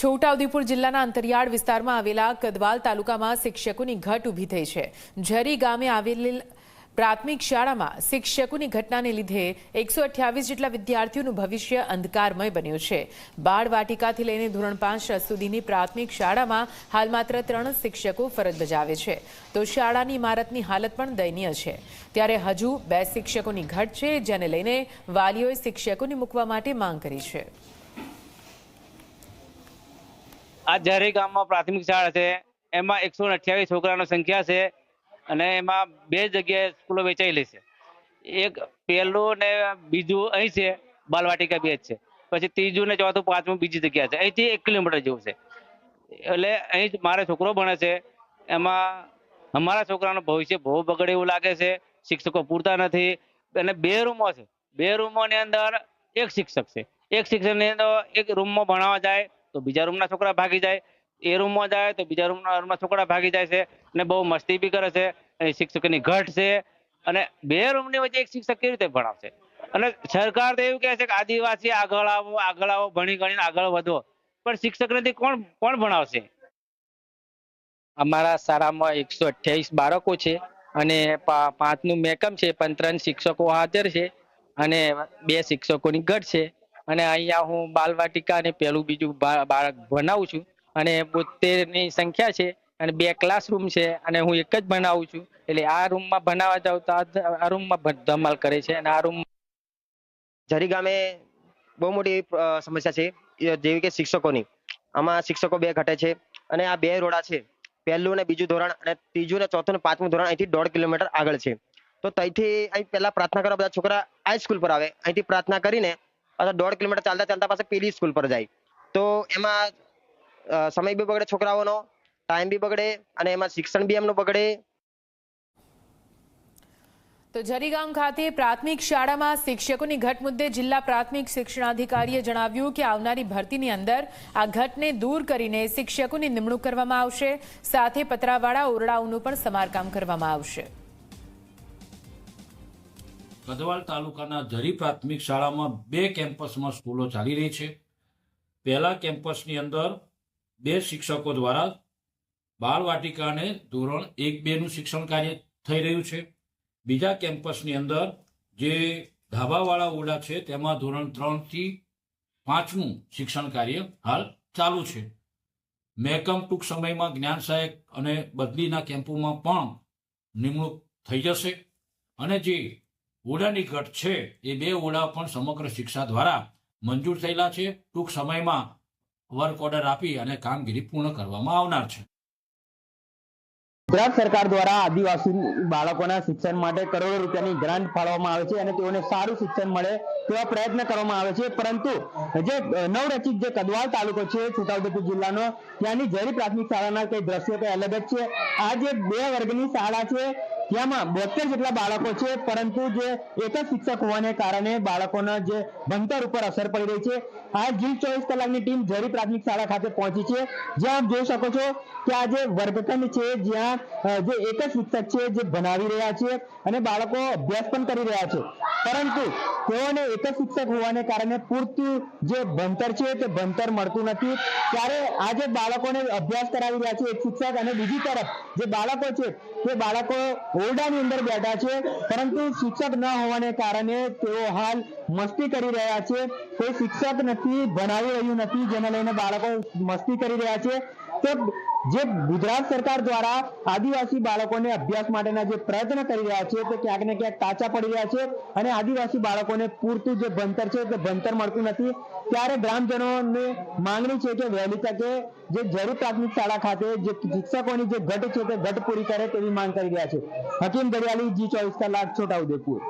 છોટાઉદેપુર જિલ્લાના અંતરિયાળ વિસ્તારમાં આવેલા કદવાલ તાલુકામાં શિક્ષકોની ઘટ ઊભી થઈ છે. ઝરી ગામે આવેલી પ્રાથમિક શાળામાં શિક્ષકોની ઘટનાને લીધે એકસો અઠ્યાવીસ જેટલા વિદ્યાર્થીઓનું ભવિષ્ય અંધકારમય બન્યું છે. બાળ વાટિકાથી લઈને ધોરણ પાંચ સુધીની પ્રાથમિક શાળામાં હાલ માત્ર ત્રણ શિક્ષકો ફરજ બજાવે છે. તો શાળાની ઇમારતની હાલત પણ દયનીય છે. ત્યારે હજુ બે શિક્ષકોની ઘટ છે, જેને લઈને વાલીઓએ શિક્ષકોને મૂકવા માટે માંગ કરી છે. આ ઝરી ગામમાં પ્રાથમિક શાળા છે. એમાં એકસો અઠ્યાવીસ છોકરાનો સંખ્યા છે અને એમાં બે જગ્યાએ સ્કૂલો વેચાયેલી છે. એક પહેલું ને બીજું અહીં છે, બાલવાટિકા બેચ છે. પછી ત્રીજું ને ચોથું, પાંચમું બીજી જગ્યા છે. અહીંથી એક કિલોમીટર જેવું છે. એટલે અહીં મારો છોકરો ભણે છે. એમાં અમારા છોકરાનું ભવિષ્ય બહુ બગડે એવું લાગે છે. શિક્ષકો પૂરતા નથી. અને બે રૂમો છે. બે રૂમોની અંદર એક શિક્ષક છે. એક શિક્ષકની અંદર એક રૂમમાં ભણાવવા જાય તો બીજા રૂમના છોકરા ભાગી જાય. એ રૂમમાં જાય તો બીજા રૂમના રૂમના છોકરા ભાગી જાય છે અને બહુ મસ્તી બી કરે છે. અને શિક્ષકની ઘટ છે. અને બે રૂમની વચ્ચે એક શિક્ષક કેવી રીતે ભણાવશે? અને સરકાર તો એવું કહે છે કે આદિવાસી આગળ આવો આગળ આવો, ભણી ગણીને આગળ વધો. પણ શિક્ષક નથી, કોણ કોણ ભણાવશે? અમારા શાળામાં એકસો અઠ્યાવીસ બાળકો છે અને પા- પાંચનું મેકમ છે. પણ ત્રણ શિક્ષકો હાજર છે અને બે શિક્ષકોની ઘટ છે. અને અહીંયા હું બાલવાટિકા અને પેલું બીજું બાળક ભણાવું છું. અને બોતેરની સંખ્યા છે અને બે ક્લાસરૂમ છે અને હું એક જ ભણાવું છું. એટલે આ રૂમમાં ભણાવવા જાઉં તો આ- રૂમમાં ધમાલ કરે છે અને આ રૂમ જરી ગામે બહુ મોટી સમસ્યા છે જેવી કે શિક્ષકોની. આમાં શિક્ષકો બે ઘટે છે અને આ બે રોડા છે. પહેલું ને બીજું ધોરણ અને ત્રીજું ને ચોથું ને પાંચમું ધોરણ અહીંથી દોઢ કિલોમીટર આગળ છે. તો ત્યાંથી અહીં પહેલા પ્રાર્થના કરવા બધા છોકરા હાઈ સ્કૂલ પર આવે. અહીંથી પ્રાર્થના કરીને પાછા દોઢ કિલોમીટર ચાલતા ચાલતા પાસે પેલી સ્કૂલ પર જાય. તો એમાં સમય બી બગડે છોકરાઓનો ટાઈમ બી બગડે અને એમાં શિક્ષણ બી એમનું બગડે. તો જરીગામ ખાતે પ્રાથમિક શાળામાં શિક્ષકોની ઘટ મુદ્દે જિલ્લા પ્રાથમિક શિક્ષણાધિકારીએ જણાવ્યું કે આવનારી ભરતીની અંદર આ ઘટને દૂર કરીને શિક્ષકોની નિમણૂક કરવામાં આવશે. સાથે પતરાવાળા ઓરડાઓનું પણ સમારકામ કરવામાં આવશે. કદવાલ તાલુકાના ધરી પ્રાથમિક શાળામાં બે કેમ્પસમાં સ્કૂલો ચાલી રહી છે. પહેલા કેમ્પસની અંદર બે શિક્ષકો દ્વારા બાળવાટિકાને ધોરણ એક બેનું શિક્ષણ કાર્ય થઈ રહ્યું છે. બીજા કેમ્પસની અંદર જે ધાબાવાળા ઓરડા છે તેમાં ધોરણ ત્રણથી પાંચમું શિક્ષણ કાર્ય હાલ ચાલુ છે. મહેકમ ટૂંક સમયમાં જ્ઞાન સહાયક અને બદલીના કેમ્પોમાં પણ નિમણૂક થઈ જશે. અને જે ઓરડાની ઘટ છે. એ બે ઓરડા પણ સમગ્ર શિક્ષા દ્વારા મંજૂર થયેલા છે. ટૂંક સમયમાં વર્ક ઓર્ડર આપી અને કામગીરી પૂર્ણ કરવામાં આવનાર છે. ગુજરાત સરકાર દ્વારા આદિવાસી બાળકોના શિક્ષણ માટે કરોડો રૂપિયાની ગ્રાન્ટ ફાળવવામાં આવે છે અને તેઓને સારું શિક્ષણ મળે તેવા પ્રયત્ન કરવામાં આવે છે. પરંતુ જે નવરચિત જે કદવાલ તાલુકો છે, છોટાઉદેપુર જિલ્લાનો, ત્યાંની જરી પ્રાથમિક શાળાના કઈ દ્રશ્યો કઈ અલગ જ છે? આ જે બે વર્ગની શાળા છે ત્યાંમાં બોતેર જેટલા બાળકો છે, પરંતુ જે એક જ શિક્ષક હોવાને કારણે બાળકોના જે ભણતર ઉપર અસર પડી રહી છે. આ જીવ ચોવીસ કલાકની ટીમ ઝરી પ્રાથમિક શાળા ખાતે પહોંચી છે. જ્યાં આપ જોઈ શકો છો કે આ જે વર્ગખંડ છે, જ્યાં જે એક જ શિક્ષક છે, જે ભણાવી રહ્યા છે અને બાળકો અભ્યાસ પણ કરી રહ્યા છે. પરંતુ તેઓને એક જ શિક્ષક હોવાને કારણે પૂરતું જે ભણતર છે, તે ભણતર મળતું નથી. ત્યારે આ જે બાળકોને અભ્યાસ કરાવી રહ્યા છે, એક શિક્ષક અને બીજી તરફ જે બાળકો છે તે બાળકો ઓરડાની અંદર બેઠા છે, પરંતુ શિક્ષક ન હોવાને કારણે તેઓ હાલ મસ્તી કરી રહ્યા છે. કોઈ શિક્ષક નથી, ભણાવી રહ્યું નથી, જેને લઈને બાળકો મસ્તી કરી રહ્યા છે. તો જે ગુજરાત સરકાર દ્વારા આદિવાસી બાળકોને અભ્યાસ માટેના જે પ્રયત્ન કરી રહ્યા છે તે ક્યાંક ને ક્યાંક કાચા પડી રહ્યા છે અને આદિવાસી બાળકોને પૂરતું જે ભણતર છે તે ભણતર મળતું નથી. ત્યારે ગ્રામજનોની માંગણી છે કે વહેલી તકે જે જરૂર પ્રાથમિક શાળા ખાતે જે શિક્ષકોની જે ઘટ છે તે ઘટ પૂરી કરે તેવી માંગ કરી રહ્યા છે. હકીમ દરિયાલી જી ચોવીસ કલાક છોટાઉદેપુર